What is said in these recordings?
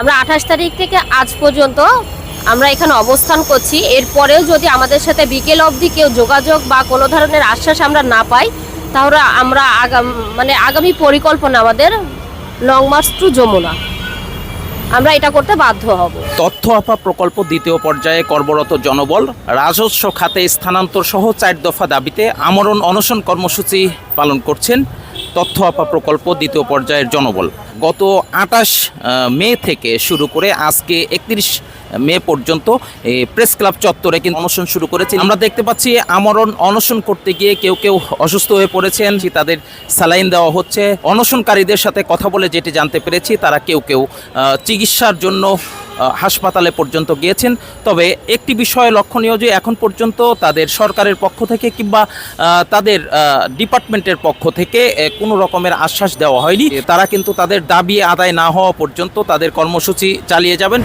আমরা আঠাশ তারিখ থেকে আজ পর্যন্ত আমরা এখানে অবস্থান করছি। এরপরেও যদি আমাদের সাথে বিকেল অবধি কেউ যোগাযোগ বা কোনো ধরনের আশ্বাস আমরা না পাই, তাহলে আমরা আগাম মানে আগামী পরিকল্পনা আমাদের লং মার্চ টু যমুনা। আমরা এটা করতে বাধ্য হব। তথ্য আপা প্রকল্প দ্বিতীয় পর্যায়ে কর্মরত জনবল রাজস্ব খাতে স্থানান্তর সহ চার দফা দাবিতে আমরণ অনশন কর্মসূচি পালন করছেন তথ্য আপা প্রকল্প দ্বিতীয় পর্যায়ের জনবল। গত আটাশ মে থেকে শুরু করে আজকে একত্রিশ মে পর্যন্ত এই প্রেস ক্লাব চত্বরে কিন্তু অনশন শুরু করেছে। আমরা দেখতে পাচ্ছি আমরণ অনশন করতে গিয়ে কেউ কেউ অসুস্থ হয়ে পড়েছেন তাদের স্যালাইন দেওয়া হচ্ছে। অনশনকারীদের সাথে কথা বলে যেটি জানতে পেরেছি, তারা কেউ কেউ চিকিৎসার জন্য হাসপাতালে পর্যন্ত গিয়েছেন। তবে একটি বিষয় লক্ষণীয় যে এখন পর্যন্ত তাদের সরকারের পক্ষ থেকে কিংবা তাদের ডিপার্টমেন্টের পক্ষ থেকে কোনো রকমের আশ্বাস দেওয়া হয়নি। তারা কিন্তু তাদের দাবি আদায় না হওয়া পর্যন্ত তাদের কর্মসূচি চালিয়ে যাবেন।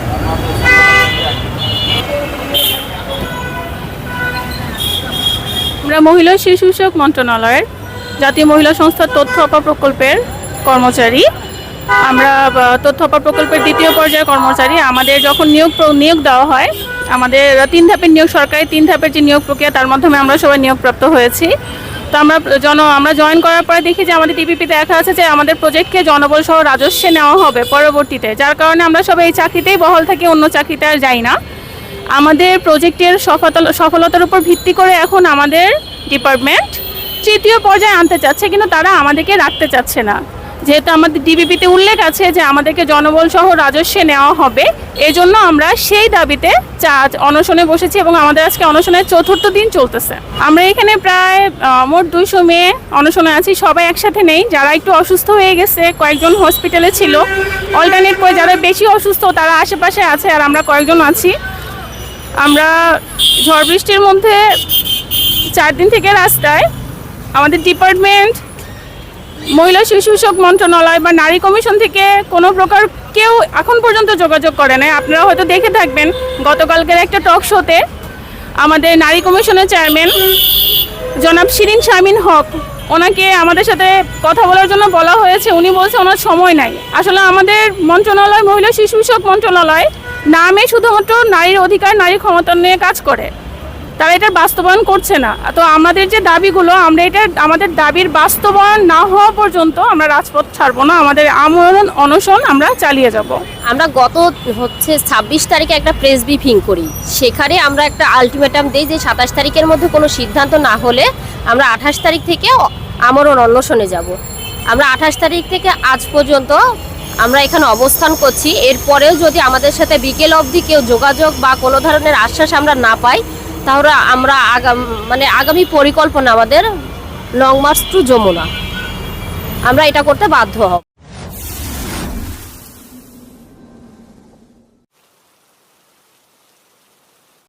আমরা মহিলা শিশু বিষয়ক মন্ত্রণালয়ের জাতীয় মহিলা সংস্থার তথ্য আপা প্রকল্পের কর্মচারী। আমরা তথ্য আপা প্রকল্পের দ্বিতীয় পর্যায়ের কর্মচারী। আমাদের যখন নিয়োগ নিয়োগ দেওয়া হয়, আমাদের তিন ধাপের নিয়োগ, সরকারি তিন ধাপের যে নিয়োগ প্রক্রিয়া, তার মাধ্যমে আমরা সবাই নিয়োগপ্রাপ্ত হয়েছি। তো আমরা জন, আমরা জয়েন করার পরে দেখি যে আমাদের টিপিপিতে দেখা আছে যে আমাদের প্রজেক্টকে জনবল সহ রাজস্বে নেওয়া হবে পরবর্তীতে। যার কারণে আমরা সবাই এই চাকরিতেই বহল থাকি, অন্য চাকরিতে আর যাই না। আমাদের প্রজেক্টের সফলতা সফলতার উপর ভিত্তি করে এখন আমাদের ডিপার্টমেন্ট তৃতীয় পর্যায়ে আনতে চাচ্ছে, কিন্তু তারা আমাদেরকে রাখতে চাচ্ছে না। যেহেতু আমাদের ডিবিপিতে উল্লেখ আছে যে আমাদেরকে জনবল সহ রাজস্বে নেওয়া হবে, এজন্য আমরা সেই দাবিতে চা অনশনে বসেছি এবং আমাদের আজকে অনশনের চতুর্থ দিন চলতেছে। আমরা এখানে প্রায় মোট দুইশো মেয়ে অনশনে আছি, সবাই একসাথে নেই। যারা একটু অসুস্থ হয়ে গেছে, কয়েকজন হসপিটালে ছিল। অল্টারনেট করে যারা বেশি অসুস্থ, তারা আশেপাশে আছে আর আমরা কয়েকজন আছি। আমরা ঝড় বৃষ্টির মধ্যে চার দিন থেকে রাস্তায় আমাদের ডিপার্টমেন্ট, মহিলা শিশু মন্ত্রণালয় বা নারী কমিশন থেকে কোনো প্রকার কেউ এখন পর্যন্ত যোগাযোগ করে নাই। আপনারা হয়তো দেখে থাকবেন, গতকালকের একটা টক শোতে আমাদের নারী কমিশনের চেয়ারম্যান জনাব শিরিন শামিন হক, ওনাকে আমাদের সাথে কথা বলার জন্য বলা হয়েছে। উনি বলছে ওনার সময় নাই। আসলে আমাদের মন্ত্রণালয়, মহিলা শিশু মন্ত্রণালয় নামে শুধুমাত্র নারীর অধিকার নারী ক্ষমতা নিয়ে কাজ করে। তারা এটার বাস্তবায়ন করছে না। তো আমাদের যে দাবিগুলো, আমরা এটা, আমাদের দাবির বাস্তবায়ন না হওয়া পর্যন্ত আমরা রাজপথ ছাড়বো না। আমাদের আমরণ, অনশন আমরা চালিয়ে যাব। আমরা গত হচ্ছে ছাব্বিশ তারিখে একটা প্রেস ব্রিফিং করি। সেখানে আমরা একটা আলটিমেটাম দিই যে সাতাশ তারিখের মধ্যে কোনো সিদ্ধান্ত না হলে আমরা আঠাশ তারিখ থেকে আমরণ, অনশনে যাব। আমরা আঠাশ তারিখ থেকে আজ পর্যন্ত আমরা এখানে অবস্থান করছি। এরপরেও যদি আমাদের সাথে বিকেল অবধি কেউ যোগাযোগ বা কোনো ধরনের আশ্বাস আমরা না পাই, তাহলে আমরা আগাম মানে আগামী পরিকল্পনা আমাদের লং মার্চ টু যমুনা। আমরা এটা করতে বাধ্য হব।